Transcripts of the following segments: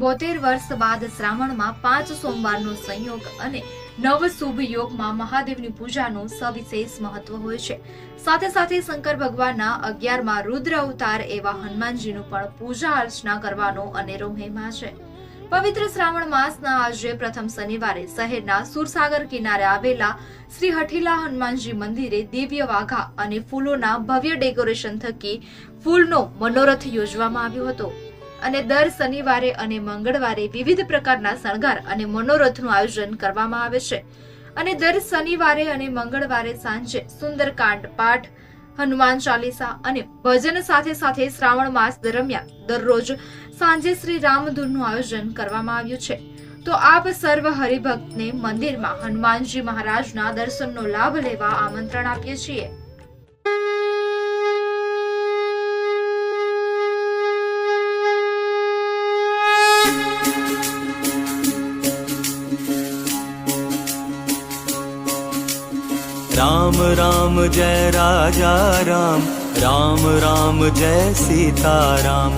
બોતેર વર્ષ બાદ શ્રાવણમાં પાંચ સોમવારનો સંયોગ અને નવ શુભ યોગમાં મહાદેવની પૂજાનું સવિશેષ મહત્વ હોય છે. સાથે સાથે શંકર ભગવાનના અગિયારમાં રુદ્ર અવતાર એવા હનુમાનજીનું પણ પૂજા અર્ચના કરવાનો અનેરો મહિમા છે. પવિત્ર શ્રાવણ માસના આજે પ્રથમ શનિવારે શહેરના સુરસાગર કિનારે આવેલા શ્રી હઠીલા હનુમાનજી મંદિરે દિવ્ય વાઘા અને ફૂલોના ભવ્ય ડેકોરેશન થકી ફૂલનો મનોરથ યોજવામાં આવ્યો હતો. અને દર શનિવારે અને મંગળવારે વિવિધ પ્રકારના શણગાર અને મનોરથનું આયોજન કરવામાં આવે છે. અને દર શનિવારે અને મંગળવારે સાંજે સુંદરકાંડ, પાઠ, હનુમાન ચાલીસા અને ભજન સાથે સાથે શ્રાવણ માસ દરમિયાન દરરોજ સાંજે શ્રી રામધૂનનું આયોજન કરવામાં આવ્યું છે. તો આપ સર્વ હરિભક્તને મંદિરમાં હનુમાનજી મહારાજના દર્શનનો લાભ લેવા આમંત્રણ આપીએ છીએ. राम राम जय राजा राम राम राम जय सीता राम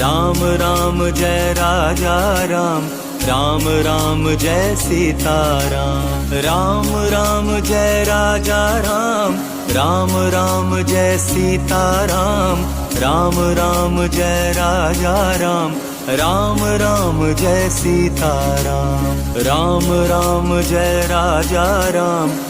राम राम जय राजा राम राम राम जय सीता राम राम राम जय राजा राम राम राम जय सीता राम राम राम जय राजा राम राम राम जय सीता राम राम राम जय राजा राम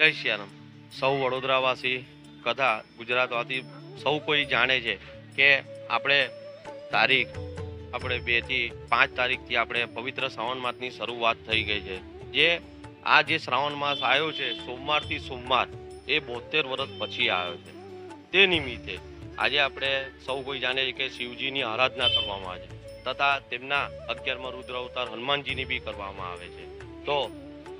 જય શ્યારામ સૌ વડોદરાવાસી કથા ગુજરાતવાસી સૌ કોઈ જાણે છે કે આપણે તારીખ આપણે બેથી પાંચ તારીખથી આપણે પવિત્ર શ્રાવણ માસની શરૂઆત થઈ ગઈ છે. જે આ જે શ્રાવણ માસ આવ્યો છે, સોમવારથી સોમવાર, એ બોતેર વર્ષ પછી આવ્યો છે. તે નિમિત્તે આજે આપણે સૌ કોઈ જાણે છે કે શિવજીની આરાધના કરવામાં આવે છે તથા તેમના અગિયારમાં રુદ્ર અવતાર હનુમાનજીની બી કરવામાં આવે છે. તો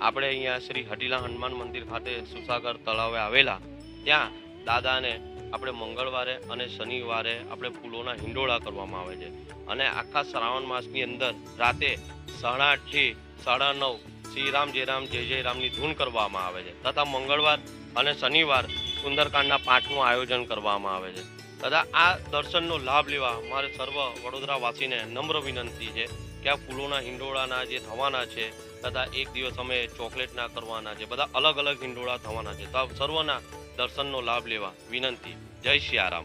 આપણે અહીંયા શ્રી હટીલા હનુમાન મંદિર ખાતે સુસાગર તળાવે આવેલા. ત્યાં દાદાને આપણે મંગળવારે અને શનિવારે આપણે ફૂલોના હિંડોળા કરવામાં આવે છે. અને આખા શ્રાવણ માસની અંદર રાતે સાડા આઠથી સાડા નવ શ્રી રામ જય રામ જય જય રામની ધૂન કરવામાં આવે છે. તથા મંગળવાર અને શનિવાર સુંદરકાંડના પાઠનું આયોજન કરવામાં આવે છે. તથા આ દર્શનનો લાભ લેવા મારે સર્વ વડોદરાવાસીને નમ્ર વિનંતી છે. કે આ ફૂલોના હિંડોળાના જે થવાના છે, તથા એક દિવસ અમે ચોકલેટના કરવાના છે, બધા અલગ અલગ હિંડોળા થવાના છે. તો સર્વના દર્શનનો લાભ લેવા વિનંતી. જય સિયારામ